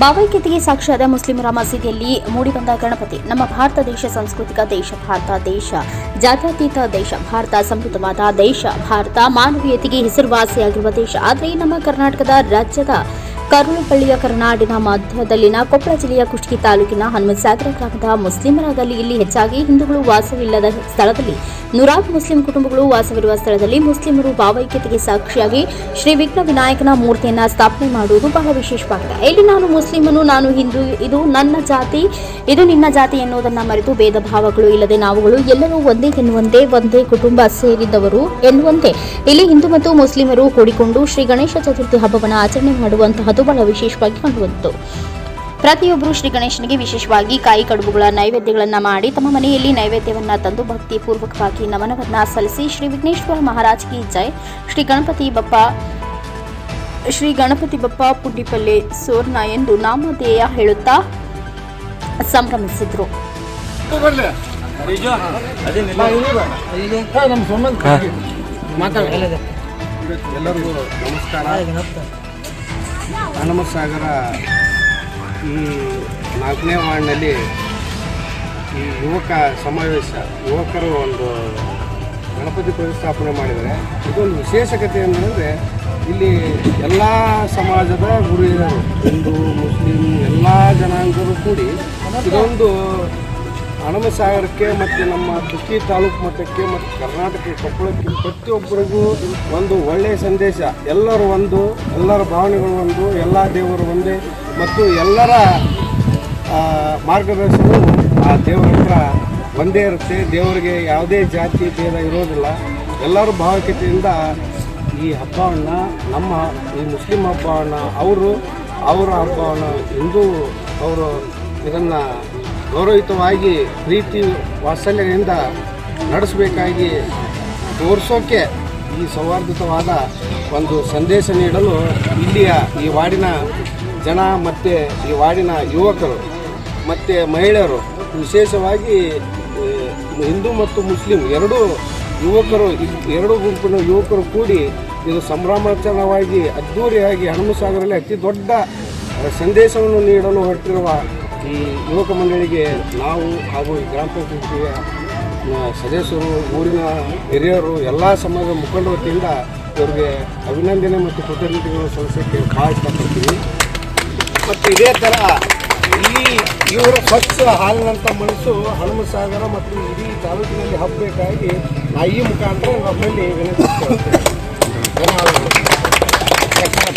ಭಾವೈಕ್ಯತೆಗೆ ಸಾಕ್ಷಾದ ಮುಸ್ಲಿಮರ ಮಸೀದಿಯಲ್ಲಿ ಮೂಡಿಬಂದ ಗಣಪತಿ. ನಮ್ಮ ಭಾರತ ದೇಶ, ಸಾಂಸ್ಕೃತಿಕ ದೇಶ, ಭಾರತ ದೇಶ, ಜಾತ್ಯತೀತ ದೇಶ, ಭಾರತ ಸಮೃದ್ಧವಾದ ದೇಶ, ಭಾರತ, ಮಾನವೀಯತೆಗೆ ಹೆಸರುವಾಸಿಯಾಗಿರುವ ದೇಶ. ಆದರೆ ನಮ್ಮ ಕರ್ನಾಟಕದ ರಾಜ್ಯದ ಕರುಳುಪಳ್ಳಿಯ ಕರ್ನಾಡಿನ ಮಧ್ಯದಲ್ಲಿನ ಕೊಪ್ಪಳ ಜಿಲ್ಲೆಯ ಕುಷ್ಕಿ ತಾಲೂಕಿನ ಹನುಮಸಾಗರ ಗ್ರಾಮದ ಮುಸ್ಲಿಮರಾದಲ್ಲಿ ಇಲ್ಲಿ ಹೆಚ್ಚಾಗಿ ಹಿಂದೂಗಳು ವಾಸವಿಲ್ಲದ ಸ್ಥಳದಲ್ಲಿ ನೂರಾರು ಮುಸ್ಲಿಂ ಕುಟುಂಬಗಳು ವಾಸವಿರುವ ಸ್ಥಳದಲ್ಲಿ ಮುಸ್ಲಿಮರು ಭಾವೈಕ್ಯತೆಗೆ ಸಾಕ್ಷಿಯಾಗಿ ಶ್ರೀ ವಿಘ್ನ ವಿನಾಯಕನ ಮೂರ್ತಿಯನ್ನು ಸ್ಥಾಪನೆ ಮಾಡುವುದು ಬಹಳ ವಿಶೇಷವಾಗಿದೆ. ಇಲ್ಲಿ ನಾನು ಮುಸ್ಲಿಮನು, ನಾನು ಹಿಂದೂ, ಇದು ನನ್ನ ಜಾತಿ, ಇದು ನಿನ್ನ ಜಾತಿ ಎನ್ನುವುದನ್ನು ಮರೆತು ಭೇದ ಭಾವಗಳು ಇಲ್ಲದೆ ನಾವುಗಳು ಎಲ್ಲರೂ ಒಂದೇ ಎನ್ನುವಂತೆ, ಒಂದೇ ಕುಟುಂಬ ಸೇರಿದವರು ಎನ್ನುವಂತೆ. ಇಲ್ಲಿ ಹಿಂದೂ ಮತ್ತು ಮುಸ್ಲಿಮರು ಕೂಡಿಕೊಂಡು ಶ್ರೀ ಗಣೇಶ ಚತುರ್ಥಿ ಹಬ್ಬವನ್ನು ಆಚರಣೆ ಮಾಡುವಂತಹದ್ದು ಬಹಳ ವಿಶೇಷವಾಗಿ ಕಂಡುಬಂತು. ಪ್ರತಿಯೊಬ್ಬರು ಶ್ರೀ ಗಣೇಶನಿಗೆ ವಿಶೇಷವಾಗಿ ಕಾಯಿ ಕಡುಬುಗಳ ನೈವೇದ್ಯಗಳನ್ನು ಮಾಡಿ ತಮ್ಮ ಮನೆಯಲ್ಲಿ ನೈವೇದ್ಯವನ್ನ ತಂದು ಭಕ್ತಿ ಪೂರ್ವಕವಾಗಿ ನಮನವನ್ನ ಸಲ್ಲಿಸಿ ಶ್ರೀ ವಿಘ್ನೇಶ್ವರ ಮಹಾರಾಜ್ ಕಿ ಜೈ. ಶ್ರೀ ಗಣಪತಿ ಬಪ್ಪ ಶ್ರೀ ಗಣಪತಿ ಬಪ್ಪ ಪುಡ್ಡಿಪಲ್ಲೆ ಸೋರ್ನ ಎಂದು ನಾಮಧೇಯ ಹೇಳುತ್ತಾ ಸಂಭ್ರಮಿಸಿದ್ರು. ಎಲ್ಲರಿಗೂ ನಮಸ್ಕಾರ. ಹನುಮಸಾಗರ ಈ ನಾಲ್ಕನೇ ವಾರ್ಡ್ನಲ್ಲಿ ಈ ಯುವಕ ಸಮಾವೇಶ, ಯುವಕರು ಒಂದು ಗಣಪತಿ ಪ್ರತಿಷ್ಠಾಪನೆ ಮಾಡಿದರೆ ಇದೊಂದು ವಿಶೇಷಕತೆ ಏನಂದರೆ ಇಲ್ಲಿ ಎಲ್ಲ ಸಮಾಜದ ಗುರು ಹಿಂದೂ, ಮುಸ್ಲಿಂ, ಎಲ್ಲ ಜನಾಂಗರು ಕೂಡಿ ಇದೊಂದು ಹನುಮಸಾಗರಕ್ಕೆ ಮತ್ತು ನಮ್ಮ ತುಕ್ಕಿ ತಾಲೂಕು ಮಟ್ಟಕ್ಕೆ ಮತ್ತು ಕರ್ನಾಟಕ ಕೊಪ್ಪಳಕ್ಕೆ ಪ್ರತಿಯೊಬ್ಬರಿಗೂ ಒಂದು ಒಳ್ಳೆಯ ಸಂದೇಶ. ಎಲ್ಲರೂ ಒಂದು, ಎಲ್ಲರ ಭಾವನೆಗಳು ಒಂದು, ಎಲ್ಲ ದೇವರು ಒಂದೇ ಮತ್ತು ಎಲ್ಲರ ಮಾರ್ಗದರ್ಶನ ಆ ದೇವರ ಹತ್ರ ಒಂದೇ ಇರುತ್ತೆ. ದೇವರಿಗೆ ಯಾವುದೇ ಜಾತಿ ಭೇದ ಇರೋದಿಲ್ಲ. ಎಲ್ಲರೂ ಭಾವೈಕ್ಯತೆಯಿಂದ ಈ ಹಬ್ಬವನ್ನು, ನಮ್ಮ ಈ ಮುಸ್ಲಿಂ ಹಬ್ಬವನ್ನು ಅವರು, ಅವರ ಹಬ್ಬವನ್ನು ಹಿಂದೂ ಅವರು ಇದನ್ನು ಗೌರವಯುತವಾಗಿ ಪ್ರೀತಿ ವಾತ್ಸಲ್ಯದಿಂದ ನಡೆಸಬೇಕಾಗಿ ತೋರಿಸೋಕೆ ಈ ಸೌಹಾರ್ದಯುತವಾದ ಒಂದು ಸಂದೇಶ ನೀಡಲು ಇಲ್ಲಿಯ ಈ ವಾರ್ಡಿನ ಜನ ಮತ್ತು ಈ ವಾರ್ಡಿನ ಯುವಕರು ಮತ್ತು ಮಹಿಳೆಯರು, ವಿಶೇಷವಾಗಿ ಹಿಂದೂ ಮತ್ತು ಮುಸ್ಲಿಂ ಎರಡೂ ಯುವಕರು, ಎರಡು ಗುಂಪಿನ ಯುವಕರು ಕೂಡಿ ಇದು ಸಂಭ್ರಮಾಚರಣವಾಗಿ ಅದ್ಧೂರಿಯಾಗಿ ಹನುಮಸಾಗರಲ್ಲಿ ಅತಿ ದೊಡ್ಡ ಸಂದೇಶವನ್ನು ನೀಡಲು ಹೊರಟಿರುವ ಈ ಯುವಕ ಮಂಡಳಿಗೆ ನಾವು ಹಾಗೂ ಈ ಗ್ರಾಮ ಪಂಚಾಯತಿಯ ಸದಸ್ಯರು, ಊರಿನ ಹಿರಿಯರು, ಎಲ್ಲ ಸಮಾಜದ ಮುಖಂಡ ವತಿಯಿಂದ ಇವರಿಗೆ ಅಭಿನಂದನೆ ಮತ್ತು ಕೃತಜ್ಞತೆಗಳು ಸಲ್ಲಿಸೋಕ್ಕೆ ಭಾಳ ಇಷ್ಟಪಡ್ತೀವಿ ಮತ್ತು ಇದೇ ಥರ ಈ ಇವರ ಸ್ವಚ್ಛ ಹಾಲಿನಂಥ ಮನಸ್ಸು ಹನುಮಸಾಗರ ಮತ್ತು ಇಡೀ ತಾಲೂಕಿನಲ್ಲಿ ಹಬ್ಬಬೇಕಾಗಿ ನಾ ಈ ಮುಖಾಂತರ ನಮ್ಮಲ್ಲಿ ವಿನಂತಿಸ್ತೇವೆ ಧನ್ಯವಾದಗಳು.